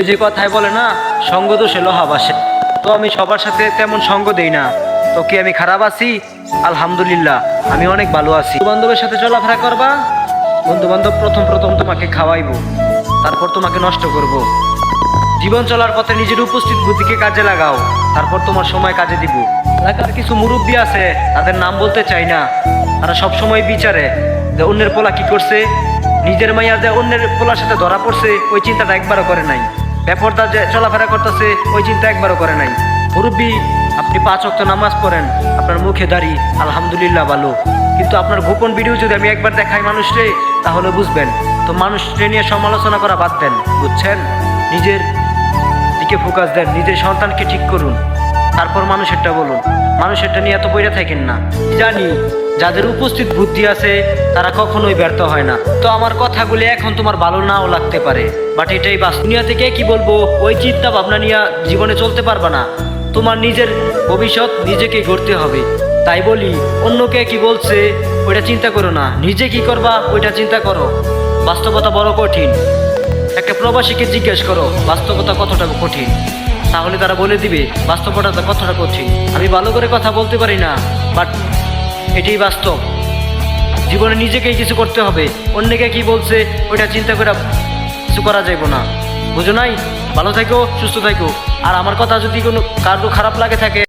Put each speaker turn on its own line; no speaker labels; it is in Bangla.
ওই যে কথায় বলে না, সঙ্গ দোষে লোহা বাসে। তো আমি সবার সাথে তেমন সঙ্গ দেই না। তো কি আমি খারাপ আছি? আলহামদুলিল্লাহ, আমি অনেক ভালো আছি। বন্ধু বান্ধবের সাথে চলাফেরা করবা? বন্ধু বান্ধব প্রথম প্রথম তোমাকে খাওয়াইবো, তারপর তোমাকে নষ্ট করব। জীবন চলার পথে নিজের উপস্থিত বুদ্ধিকে কাজে লাগাও, তারপর তোমার সময় কাজে দিব। এলাকার কিছু মুরব্বী আছে, তাদের নাম বলতে চাই না। তারা সব সময় বিচারে, যে অন্যের পোলা কি করছে? নিজের মাইয়া যে অন্যের পোলার সাথে ধরা পড়ছে, ওই চিন্তাটা একবারও করে নাই। ব্যাপারটা যে চলাফেরা করতেছে, ওই চিন্তা একবারও করে নাই। মুরব্বী, আপনি পাঁচ অক্ত নামাজ পড়েন, আপনার মুখে দাঁড়ি, আলহামদুলিল্লাহ ভালো। কিন্তু আপনার গোপন ভিডিও যদি আমি একবার দেখাই মানুষকে তাহলে বুঝবেন। তো মানুষকে নিয়ে সমালোচনা করা বাদ দেন, বুঝছেন? নিজের দিকে ফোকাস দেন, নিজের সন্তানকে ঠিক করুন। তারপর মানুষেরটা বলুন। মানুষেরটা নিয়ে এত বইরা থাকেন না। জানি, যাদের উপস্থিত বুদ্ধি আছে, তারা কখনোই ব্যর্থ হয় না। তো আমার কথাগুলি এখন তোমার ভালো নাও লাগতে পারে। বাট এটাই বাস দুনিয়া থেকে কি বলব? ওই চিন্তা ভাবনা নিয়ে জীবনে চলতে পারবা না। তোমার নিজের ভবিষ্যৎ নিজেকে গড়তে হবে। তাই বলি, অন্যকে কি বলছে, ওইটা চিন্তা করো না। নিজে কি করবা, ওইটা চিন্তা করো। বাস্তবতা বড় কঠিন। একটা প্রবাসীকে জিজ্ঞেস করো, বাস্তবতা কতটা কঠিন? তাহলে তারা বলে দিবে, বাস্তবটা কথাটা করছি আমি ভালো করে কথা বলতে পারি না, বাট এটাই বাস্তব। জীবনে নিজেকেই কিছু করতে হবে। অন্যকে কি বলছে, ওইটা চিন্তা করে কিছু করা যাইব না। বুঝো নাই? ভালো থাকো, সুস্থ থাকো। আর আমার কথা যদি কোনো কারও খারাপ লাগে থাকে